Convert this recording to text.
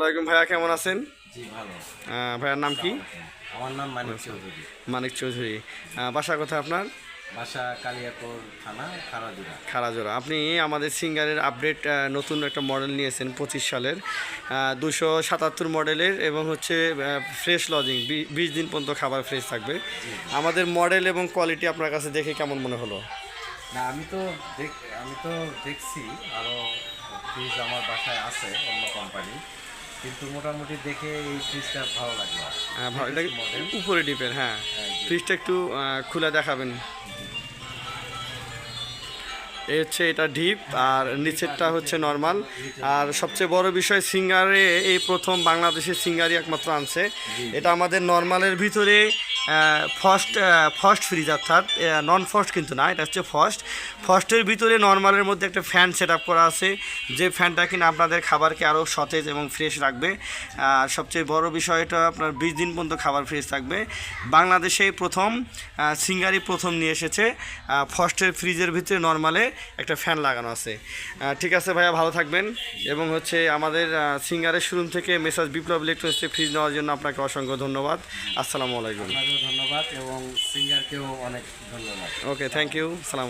ভাইয়া কেমন আছেন? জি ভালো। ভাইয়ার নাম কি? আমার নাম মানিক চৌধুরী। মানিক চৌধুরী। বাসা কোথায় আপনার? বাসা কালিয়াকোর থানা খারাজুরা। খারাজোড়া আপনি আমাদের সিঙ্গারের আপডেট নতুন একটা মডেল নিয়েছেন পঁচিশ সালের। দুশো সাতাত্তর মডেলের এবং হচ্ছে ফ্রেশ লজিং বিশ দিন পর্যন্ত খাবার ফ্রেশ থাকবে। আমাদের মডেল এবং কোয়ালিটি আপনার কাছে দেখে কেমন মনে হলো? না আমি তো দেখ আমি তো দেখছি। আরও ফ্রিজ আমার বাসায় আছে অন্য কোম্পানি কিন্তু মোটামুটি দেখে এই ফ্রিজটা ভালো লাগল। ভালো- মডেল উপরে ডিপের হ্যাঁ। ফ্রিজটা একটু খোলা দেখাবেন। এই হচ্ছে এটা ডিপ আর নিচেরটা হচ্ছে নর্মাল আর সবচেয়ে বড় বিষয় সিঙ্গারে এই প্রথম বাংলাদেশের সিঙ্গারই একমাত্র আনছে। এটা আমাদের নর্মালের ভিতরে ফার্স্ট ফার্স্ট ফ্রিজ অর্থাৎ নন ফার্স্ট কিন্তু না, এটা হচ্ছে ফার্স্ট ফার্স্টের ভিতরে নর্মালের মধ্যে একটা ফ্যান সেট করা আছে, যে ফ্যানটা কিনা আপনাদের খাবারকে আরও সতেজ এবং ফ্রেশ রাখবে। আর সবচেয়ে বড় বিষয় এটা আপনার বিশ দিন পর্যন্ত খাবার ফ্রেশ থাকবে। বাংলাদেশে প্রথম সিঙ্গারি প্রথম নিয়ে এসেছে। ফার্স্টের ফ্রিজের ভিতরে নর্মালে একটা ফ্যান লাগানো আছে। ঠিক আছে ভাইয়া, ভালো থাকবেন। এবং হচ্ছে আমাদের সিঙ্গারের শোরুম থেকে মেসাজ বিপ্লব ইলেকট্রনিক্সে ফ্রিজ নেওয়ার জন্য আপনাকে অসংখ্য ধন্যবাদ। আসসালামু আলাইকুম। ধন্যবাদ এবং সিঙ্গারকেও অনেক ধন্যবাদ। ওকে থ্যাংক ইউ সালাম